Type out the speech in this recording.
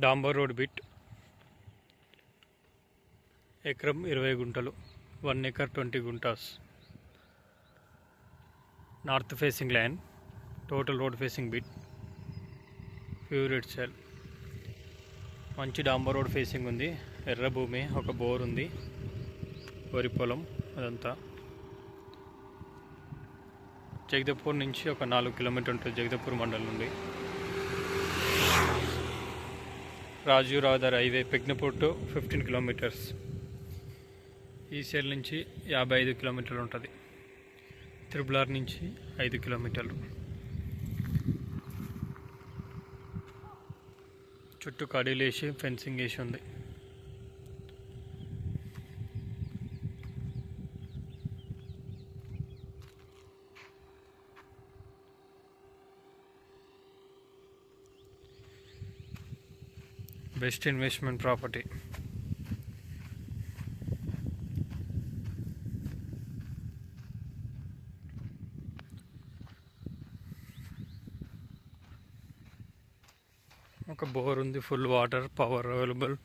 డాంబర్ road bit. ఎకరం ఇరవై గుంటలు. One acre twenty guntas. North facing land total road facing bit. ఫ్యూరిట్ sale మంచి డాంబర్ రోడ్ ఫేసింగ్ ఉంది. ఎర్ర భూమి ఒక బోర్ ఉంది. వరి పొలం అదంతా. జగదపూర్ నుంచి ఒక నాలుగు కిలోమీటర్ ఉంటుంది జగదపూర్ మండలం నుండి. రాజీవ్ రాధర్ హైవే పెగ్నపోర్టు ఫిఫ్టీన్ కిలోమీటర్స్. ఈ సైడ్ నుంచి యాభై ఐదు కిలోమీటర్లు ఉంటుంది. త్రిబులార్ నుంచి ఐదు కిలోమీటర్లు. చుట్టూ కడీలు వేసి ఫెన్సింగ్ వేసి ఉంది. Best investment property. ఒక బోర్ ఉంది ఫుల్ వాటర్ పవర్ అవైలబుల్.